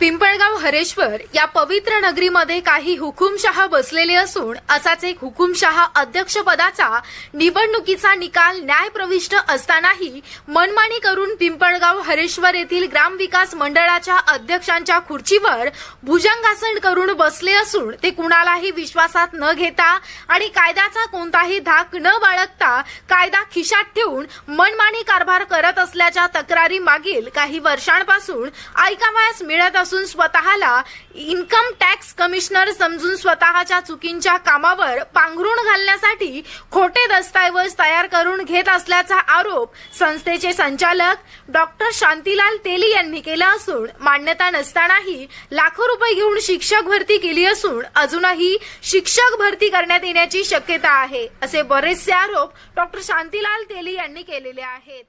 पिंपळगाव हरेश्वर या पवित्र नगरीमध्ये काही हुकुमशहा बसलेले असून असाच एक हुकुमशहा अध्यक्षपदाचा निवडणुकीचा निकाल न्यायप्रविष्ट असतानाही मनमानी करून पिंपळगाव हरेश्वर येथील ग्रामविकास मंडळाच्या अध्यक्षांच्या खुर्चीवर भुजंगासन करून बसले असून ते कुणालाही विश्वासात न घेता आणि कायद्याचा कोणताही धाक न बाळगता कायदा खिशात ठेवून मनमानी कारभार करत असल्याच्या तक्रारी मागील काही वर्षांपासून ऐकावयास मिळत असून स्वतःला इन्कम टॅक्स कमिशनर समजून स्वतःच्या चुकींच्या कामावर पांघरून घालण्यासाठी खोटे दस्तऐवज तयार करून घेत असल्याचा आरोप संस्थेचे संचालक डॉक्टर शांतीलाल तेली यांनी केला असून मान्यता नसतानाही लाखो रुपये घेऊन शिक्षक भरती केली असून अजूनही शिक्षक भरती करण्यात येण्याची शक्यता आहे असे बरेचसे आरोप डॉक्टर शांतीलाल तेली यांनी केलेले आहेत.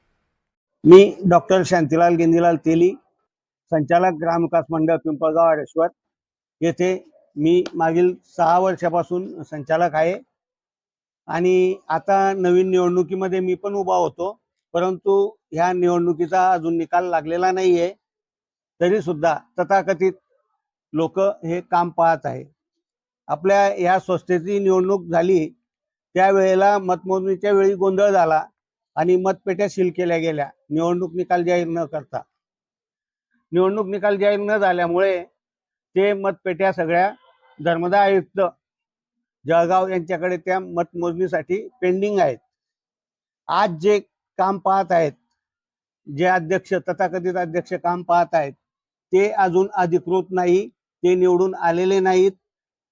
मी डॉक्टर शांतीलाल गेंदीलाल तेली संचालक ग्रामविकास मंडळ पिंपळगाव आडेश्वर येथे मी मागील सहा वर्षापासून संचालक आहे. आणि आता नवीन निवडणुकीमध्ये मी पण उभा होतो. परंतु ह्या निवडणुकीचा अजून निकाल लागलेला नाही आहे तरी सुद्धा तथाकथित लोक हे काम पाहत आहे आपल्या ह्या संस्थेची निवडणूक झाली त्यावेळेला मतमोजणीच्या वेळी गोंधळ झाला आणि मतपेट्या सील केल्या गेल्या. निवडणूक निकाल जाहीर न करता. निवडणूक निकाल जाहीर न झाल्यामुळे ते मतपेट्या सगळ्या धर्मदा आयुक्त जळगाव यांच्याकडे त्या मतमोजणीसाठी पेंडिंग आहेत. आज जे काम पाहत आहेत जे अध्यक्ष तथाकथित अध्यक्ष काम पाहत आहेत ते अजून अधिकृत नाही ते निवडून आलेले नाहीत.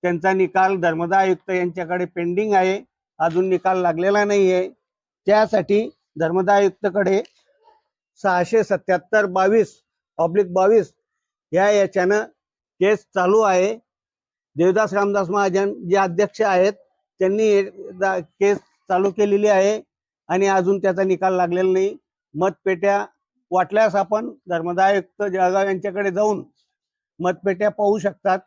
त्यांचा निकाल धर्मदा आयुक्त यांच्याकडे पेंडिंग आहे अजून निकाल लागलेला नाही आहे त्यासाठी धर्मदा आयुक्तकडे सहाशे सत्याहत्तर बावीस ऑब्लिक बावीस या याच्यानं केस चालू आहे. देवदास रामदास महाजन जे अध्यक्ष आहेत त्यांनी केस चालू केलेली आहे आणि अजून त्याचा निकाल लागलेला नाही. मतपेट्या वाटल्यास आपण धर्मदायुक्त जळगाव यांच्याकडे जाऊन मतपेट्या पाहू शकतात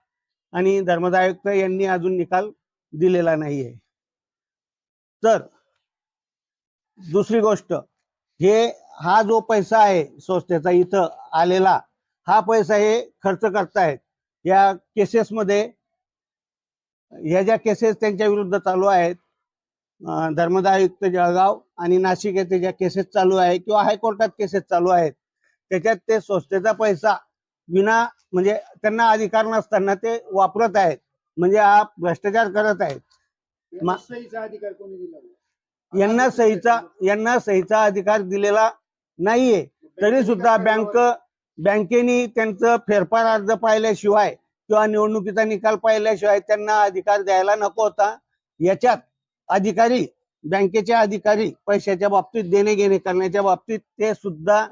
आणि धर्मदायुक्त यांनी अजून निकाल दिलेला नाही तर दुसरी गोष्ट हे हा जो पैसा आहे संस्थेचा इथं आलेला हा पैसा हे खर्च करतायत. या केसेसमध्ये ह्या ज्या केसेस त्यांच्या विरुद्ध चालू आहेत अं, धर्मदा आयुक्त जळगाव आणि नाशिक येथे ज्या केसेस चालू आहे किंवा हायकोर्टात केसेस चालू आहेत त्याच्यात ते संस्थेचा पैसा विना म्हणजे त्यांना अधिकार नसताना ते वापरत आहेत. म्हणजे हा भ्रष्टाचार करत आहेत. यांना सहीचा यांना सहीचा अधिकार दिलेला नाहीये. तरी सुद्धा बँक बँकेने त्यांचं फेरफार अर्ज पाहिल्याशिवाय किंवा निवडणुकीचा निकाल पाहिल्याशिवाय त्यांना अधिकार द्यायला नको होता. याच्यात अधिकारी बँकेचे अधिकारी पैशाच्या बाबतीत देणे घेणे करण्याच्या बाबतीत ते सुद्धा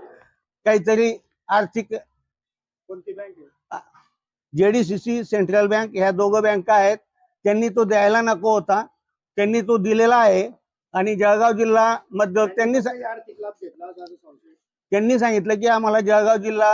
काहीतरी आर्थिक कोणती बँक जेडीसीसी सेंट्रल बँक ह्या दोघं बँका आहेत. त्यांनी तो द्यायला नको होता. त्यांनी तो दिलेला आहे. आणि जळगाव जिल्हा मध्य त्यांनी त्यांनी सांगितलं की आम्हाला जळगाव जिल्हा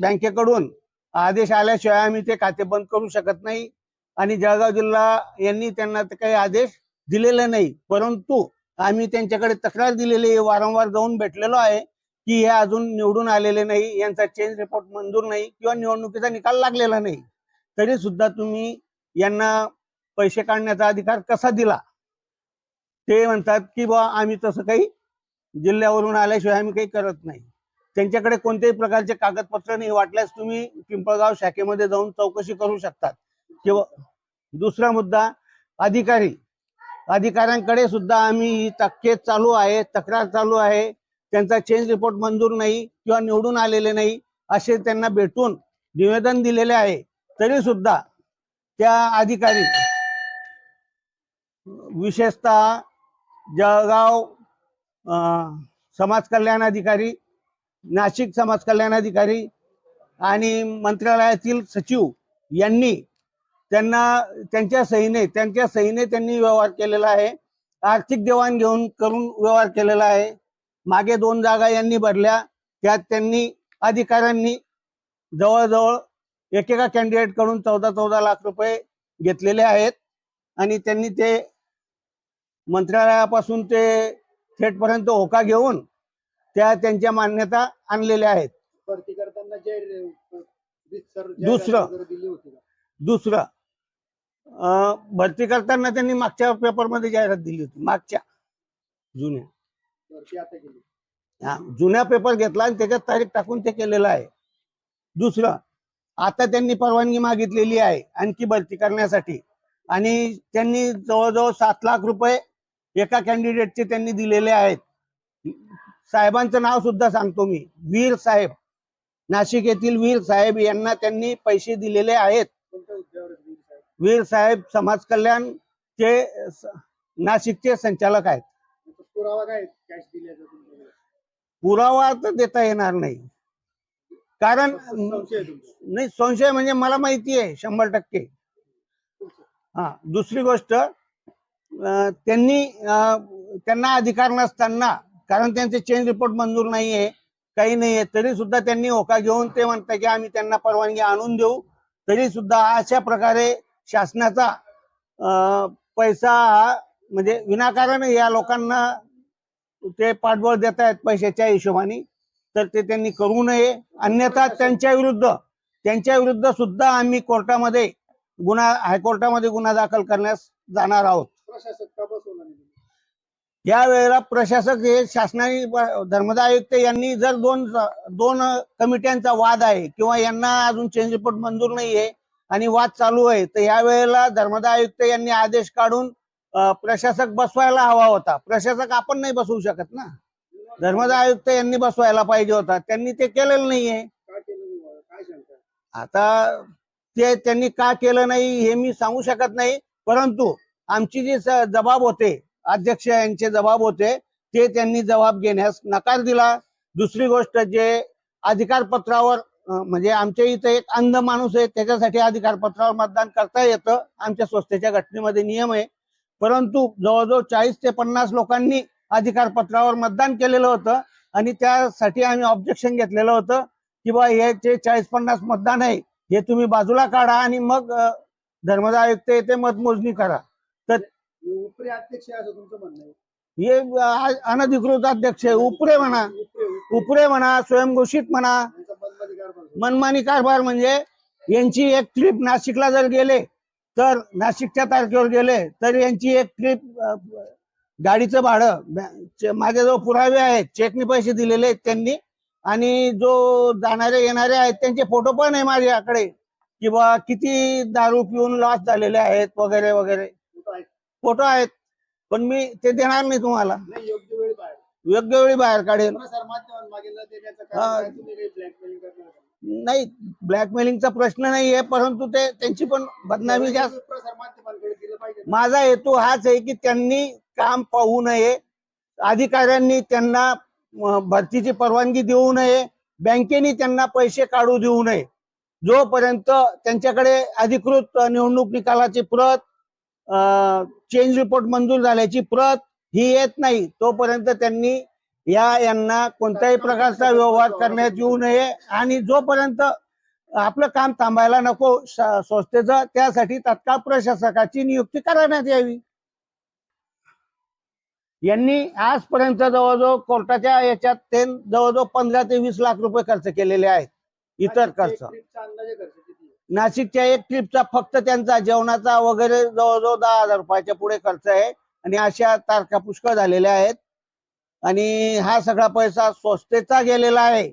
बँकेकडून आदेश आल्याशिवाय आम्ही ते खाते बंद करू शकत नाही. आणि जळगाव जिल्हा यांनी त्यांना काही आदेश दिलेले नाही. परंतु आम्ही त्यांच्याकडे तक्रार दिलेली वारंवार जाऊन भेटलेलो आहे की हे अजून निवडून आलेले नाही. यांचा चेंज रिपोर्ट मंजूर नाही किंवा निवडणुकीचा निकाल लागलेला नाही. तरी सुद्धा तुम्ही यांना पैसे काढण्याचा अधिकार कसा दिला? ते म्हणतात की बा आम्ही तसं काही जिल्ह्यावरून आल्याशिवाय आम्ही काही करत नाही. त्यांच्याकडे कोणत्याही प्रकारचे कागदपत्र नाही. वाटल्यास तुम्ही पिंपळगाव शाखेमध्ये जाऊन चौकशी करू शकतात. किंवा दुसरा मुद्दा अधिकारी. अधिकाऱ्यांकडे सुद्धा आम्ही ही केस चालू आहे तक्रार चालू आहे. त्यांचा चेंज रिपोर्ट मंजूर नाही किंवा निवडून आलेले नाही असे त्यांना भेटून निवेदन दिलेले आहे. तरी सुद्धा त्या अधिकारी विशेषतः जळगाव समाज कल्याण अधिकारी नाशिक समाज कल्याण अधिकारी आणि मंत्रालयातील सचिव यांनी त्यांना त्यांच्या सहीने त्यांच्या सहीने त्यांनी व्यवहार केलेला आहे. आर्थिक देवाणघेवाण करून व्यवहार केलेला आहे. मागे दोन जागा यांनी भरल्या. त्यात त्यांनी अधिकाऱ्यांनी जवळजवळ एकेका कॅन्डिडेटकडून चौदा चौदा लाख रुपये घेतलेले आहेत. आणि त्यांनी ते मंत्रालयापासून ते थेटपर्यंत होका घेऊन त्या त्यांच्या मान्यता आणलेल्या आहेत. भरती करताना जे दुसरं. दिली होती दुसरं. अं, भरती करताना त्यांनी मागच्या पेपरमध्ये जाहिरात दिली होती. मागच्या. जुन्या. भरती आता केली. हा, जुन्या पेपर घेतला आणि त्याच्यात तारीख टाकून ते केलेलं आहे. दुसरं आता त्यांनी परवानगी मागितलेली आहे आणखी भरती करण्यासाठी. आणि त्यांनी जवळजवळ सात लाख रुपये एका कॅन्डिडेटचे त्यांनी दिलेले आहेत. साहेबांचं नाव सुद्धा सांगतो मी. वीर साहेब. नाशिक येथील वीर साहेब यांना त्यांनी पैसे दिलेले आहेत. वीर साहेब? समाज कल्याणचे स- नाशिकचे संचालक आहेत. पुरावा काय कॅश पुरावा तर देता येणार नाही. कारण नाही संशय म्हणजे मला माहिती आहे शंभर टक्के. हा दुसरी गोष्ट त्यांनी त्यांना अधिकार नसताना कारण त्यांचे चेंज रिपोर्ट मंजूर नाहीये काही नाही आहे तरी सुद्धा त्यांनी होका घेऊन ते म्हणतात की आम्ही त्यांना परवानगी आणून देऊ. तरी सुद्धा अशा प्रकारे शासनाचा पैसा म्हणजे विनाकारण या लोकांना ते पाठबळ देत आहेत पैशाच्या हिशोबाने तर ते त्यांनी करू नये. अन्यथा त्यांच्या विरुद्ध त्यांच्या विरुद्ध सुद्धा आम्ही कोर्टामध्ये गुन्हा हायकोर्टामध्ये गुन्हा दाखल करण्यास जाणार आहोत. प्रशासक का नाही? तुम्ही? या वेळेला प्रशासक हे शासनाने ब- धर्मदा आयुक्त यांनी जर दोन दोन कमिट्यांचा वाद आहे किंवा यांना अजून चेंज रिपोर्ट मंजूर नाही आहे आणि वाद चालू आहे तर या वेळेला धर्मदा आयुक्त यांनी आदेश काढून अं, प्रशासक बसवायला हवा होता. प्रशासक आपण नाही बसवू शकत ना. धर्मदा आयुक्त यांनी बसवायला पाहिजे होता. त्यांनी ते केलेलं नाहीये का केलं नाही? बुवा? काय शंका आता ते त्यांनी का केलं नाही हे मी सांगू शकत नाही. परंतु आमची जी जबाब होते अध्यक्ष यांचे जबाब होते ते त्यांनी जबाब घेण्यास नकार दिला. दुसरी गोष्ट जे अधिकार पत्रावर म्हणजे आमच्या इथं एक अंध माणूस आहे त्याच्यासाठी अधिकारपत्रावर मतदान करता येतं. आमच्या संस्थेच्या घटनेमध्ये नियम आहे. परंतु जवळजवळ चाळीस ते पन्नास लोकांनी अधिकार पत्रावर मतदान केलेलं होतं आणि त्यासाठी आम्ही ऑब्जेक्शन घेतलेलं होतं की बा हे जे चाळीस पन्नास मतदान आहे हे तुम्ही बाजूला काढा आणि मग धर्मदा आयुक्त येथे मतमोजणी करा. उपरे अध्यक्ष आहे असं तुमचं म्हणणं आहे? हे अ, अनधिकृत अध्यक्ष आहे. उपरे म्हणा. उपरे म्हणा स्वयंघोषित म्हणा. यांचा मनमानी कारभार करतो. मनमानी कारभार म्हणजे यांची एक ट्रिप नाशिकला जर गेले तर नाशिकच्या तारखेवर गेले तर यांची एक ट्रिप गाडीचं भाडं बॅ- चे- माझ्याजवळ पुरावे आहेत चेकने पैसे दिलेले आहेत त्यांनी आणि जो जाणारे येणारे आहेत त्यांचे फोटो पण आहे माझ्याकडे की बा किती दारू पिऊन लॉस झालेले आहेत वगैरे वगैरे? फोटो आहेत पण मी ते देणार नाही तुम्हाला नाही योग्य वेळी बाहेर योग्य वेळी बाहेर काढेल प्रसार माध्यमांमागे न देण्याचं. कारण काय? तुम्ही काही ब्लॅकमेलिंग करणार का? नाही ब्लॅकमेलिंगचा प्रश्न नाही आहे परंतु ते त्यांची पण बदनामी जास्त तुम्ही प्रसार माध्यमांकडे दिलं पाहिजे ना. माझा हेतू हाच आहे की त्यांनी काम पाहू नये अधिकाऱ्यांनी त्यांना अं, भरतीची परवानगी देऊ नये बँकेने त्यांना पैसे काढू देऊ नये जोपर्यंत त्यांच्याकडे अधिकृत निवडणूक निकालाची प्रत चेंज रिपोर्ट मंजूर झाल्याची प्रत ही येत नाही. तोपर्यंत त्यांनी या यांना कोणत्याही प्रकारचा व्यवहार करण्यात येऊ नये आणि जोपर्यंत आपलं काम थांबायला नको संस्थेचं त्यासाठी तत्काळ प्रशासकाची नियुक्ती करण्यात यावी. यांनी आजपर्यंत जवळजवळ कोर्टाच्या याच्यात ते जवळजवळ पंधरा ते वीस लाख रुपये खर्च केलेले आहेत. इतर खर्च नाशिकच्या एक ट्रिपचा फक्त त्यांचा जेवणाचा वगैरे जवळजवळ दहा हजार रुपयाच्या पुढे खर्च आहे. आणि अशा तारखा पुष्कळ झालेल्या आहेत. आणि हा सगळा पैसा स्वस्तेचा गेलेला आहे.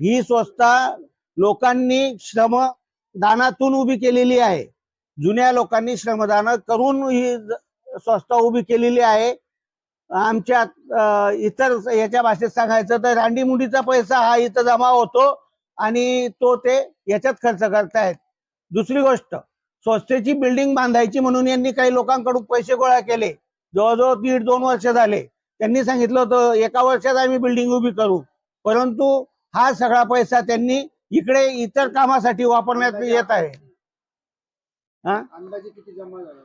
ही संस्था लोकांनी श्रम दानातून उभी केलेली आहे. जुन्या लोकांनी श्रमदान करून ही ज- संस्था उभी केलेली आहे. आमच्या इतर याच्या भाषेत सांगायचं तर रांडीमुंडीचा पैसा हा इथं जमा होतो आणि तो ते याच्यात खर्च करतायत. दुसरी गोष्ट संस्थेची बिल्डिंग बांधायची म्हणून यांनी काही लोकांकडून पैसे गोळा केले. जवळजवळ दीड दोन वर्ष झाले. त्यांनी सांगितलं होतं एका वर्षात आम्ही बिल्डिंग उभी करू. परंतु हा सगळा पैसा त्यांनी इकडे इतर कामासाठी वापरण्यात येत आहे. हा? अंदाजे किती जमा झाला?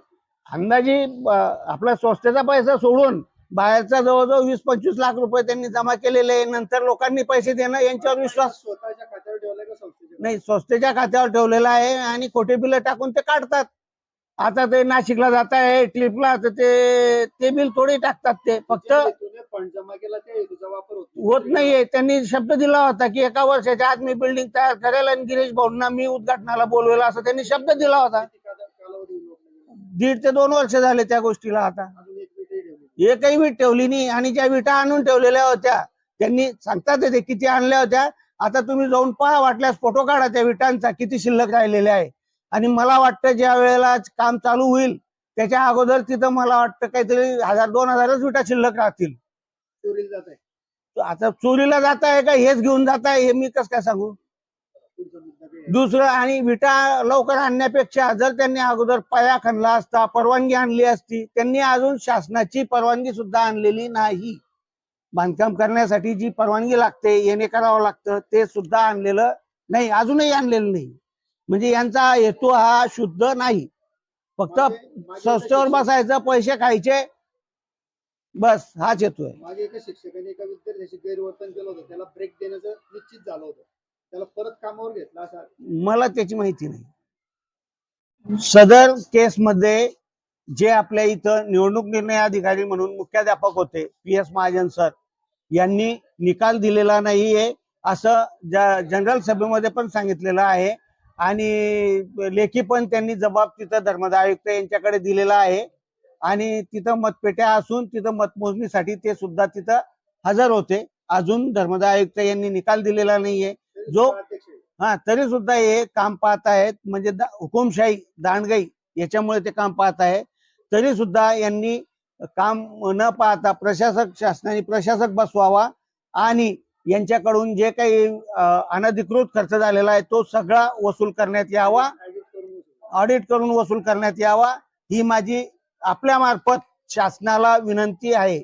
अंदाजे अं, आपल्या संस्थेचा पैसा सोडून बाहेरचा जवळजवळ वीस पंचवीस लाख रुपये त्यांनी जमा केलेले आहे. नंतर लोकांनी पैसे देणं यांच्यावर विश्वास स्वतःच्या खात्यावर ठेवलाय का संस्थेच्या नाही संस्थेच्या खात्यावर ठेवलेला आहे आणि खोटे बिल टाकून ते काढतात. आता ते नाशिकला जात आहे ट्रिपला तर ते ते बिल थोडी टाकतात ते. फक्त वापर होत नाहीये. त्यांनी शब्द दिला होता की एका वर्षाच्या आत मी बिल्डिंग तयार करेल आणि गिरीश भाऊंना मी उद्घाटनाला बोलवेल असं त्यांनी शब्द दिला होता? दीड ते दोन वर्ष झाले त्या गोष्टीला आता. एकही वीट ठेवली नाही आणि ज्या विटा आणून ठेवलेल्या होत्या त्यांनी सांगतात ते किती आणल्या होत्या आता तुम्ही जाऊन पहा वाटल्यास फोटो काढा त्या विटांचा किती शिल्लक राहिलेले आहे. आणि मला वाटतं ज्या वेळेला काम चालू होईल त्याच्या अगोदर तिथं मला वाटतं काहीतरी हजार दोन हजारच विटा शिल्लक राहतील. चोरीला जात आहे. आता चोरीला जात आहे का हेच घेऊन जात आहे हे मी कसं काय सांगू? दुसरं आणि विटा लवकर आणण्यापेक्षा जर त्यांनी अगोदर पाया खणला असता परवानगी आणली असती त्यांनी अजून शासनाची परवानगी सुद्धा आणलेली नाही. बांधकाम करण्यासाठी जी परवानगी लागते येणे करावं लागतं ते सुद्धा आणलेलं नाही अजूनही आणलेलं नाही. म्हणजे यांचा हेतू हा शुद्ध नाही. फक्त संस्थेवर बसायचं पैसे खायचे बस हाच हेतू आहे. मागे एका शिक्षकाने एका विद्यार्थ्याशी गैरवर्तन केलं होतं त्याला ब्रेक देण्याचं निश्चित झालं होतं. त्याला परत कामावर घेतला असा मला त्याची माहिती नाही. सदर केसमध्ये जे आपल्या इथं निवडणूक निर्णय अधिकारी म्हणून मुख्याध्यापक होते पी एस महाजन सर यांनी निकाल दिलेला नाहीये असं जनरल सभेमध्ये पण सांगितलेलं आहे. आणि लेखी पण त्यांनी जबाब तिथं धर्मदाय आयुक्त यांच्याकडे दिलेला आहे. आणि तिथं मतपेट्या असून तिथं मतमोजणीसाठी ते सुद्धा तिथं हजर होते. अजून धर्मदाय आयुक्त यांनी निकाल दिलेला नाहीये. जो- हा तरी सुद्धा हे काम पाहत आहेत. म्हणजे दा- हुकुमशाही दांडगाई याच्यामुळे ते काम पाहत आहे. तरी सुद्धा यांनी काम न पाहता प्रशासक शासनाने प्रशासक बसवावा आणि यांच्याकडून जे काही अनधिकृत खर्च झालेला आहे तो सगळा वसूल करण्यात यावा. ऑडिट करून वसूल करण्यात यावा. ही माझी आपल्या मार्फत शासनाला विनंती आहे.